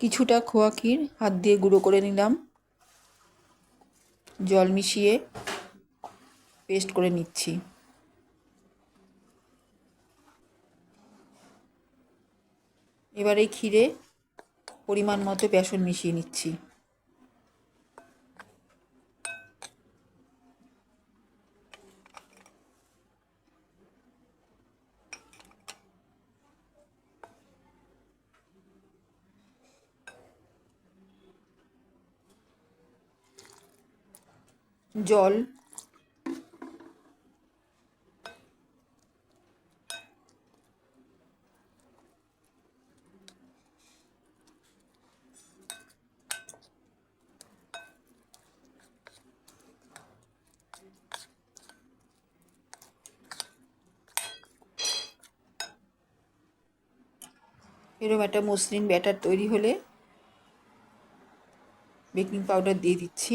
কিছুটা খোয়া ক্ষীর, হাত দিয়ে গুঁড়ো করে নিলাম। জল মিশিয়ে পেস্ট করে নিচ্ছি। এবার এই ক্ষীরে পরিমাণ মতো বেসন মিশিয়ে নিচ্ছি। জল। এরকম একটা মসৃণ ব্যাটার তৈরি হলে বেকিং পাউডার দিয়ে দিচ্ছি।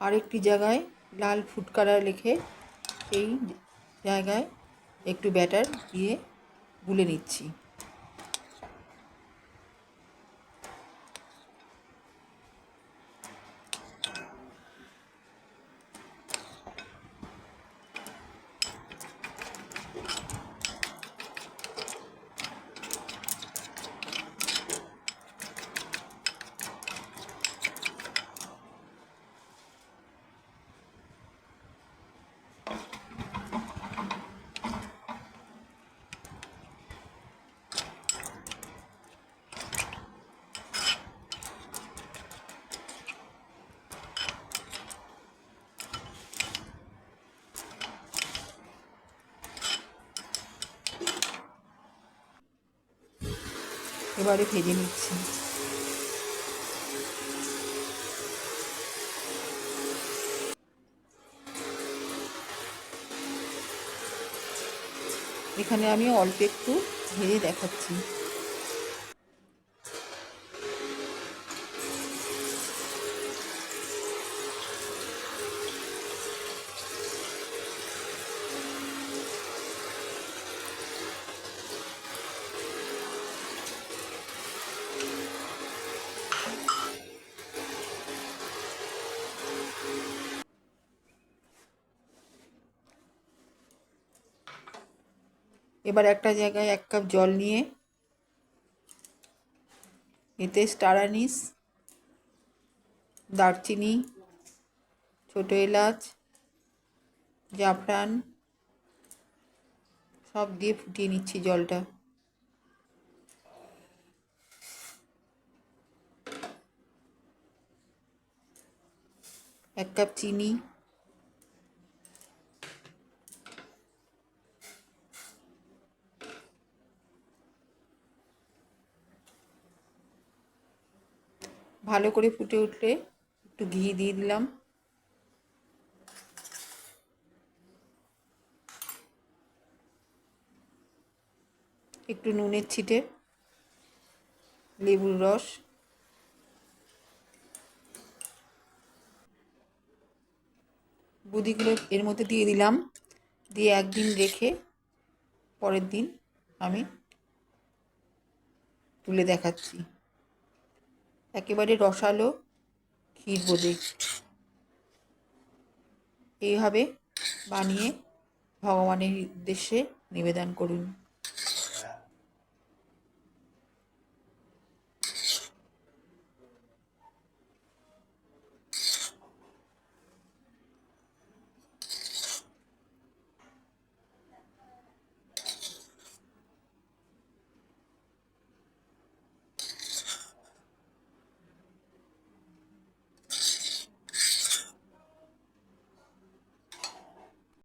আরেকটি জায়গায় লাল ফুড কালার সেই জায়গায় একটু ব্যাটার দিয়ে গুলে নিচ্ছি। এবারে ভেজে নিচ্ছি। এখানে আমি অল্প একটু ভেজে দেখাচ্ছি। এবার একটা জায়গায় এক কাপ জল নিয়ে এতে স্টার আনিস, দারচিনি, ছোটো এলাচ, জাফরান, সব দিয়ে ফুটিয়ে নিচ্ছি জলটা। এক কাপ চিনি ভালো করে ফুটে উঠলে একটু ঘি দিয়ে দিলাম। একটু নুনের ছিটে, লেবুর রস। বুদিগুলো এর মধ্যে দিয়ে দিলাম। দিয়ে একদিন রেখে পরের দিন আমি তুলে দেখাচ্ছি। একেবারে রসালো ক্ষীর বোঁদে। এইভাবে বানিয়ে ভগবানের উদ্দেশ্যে নিবেদন করুন।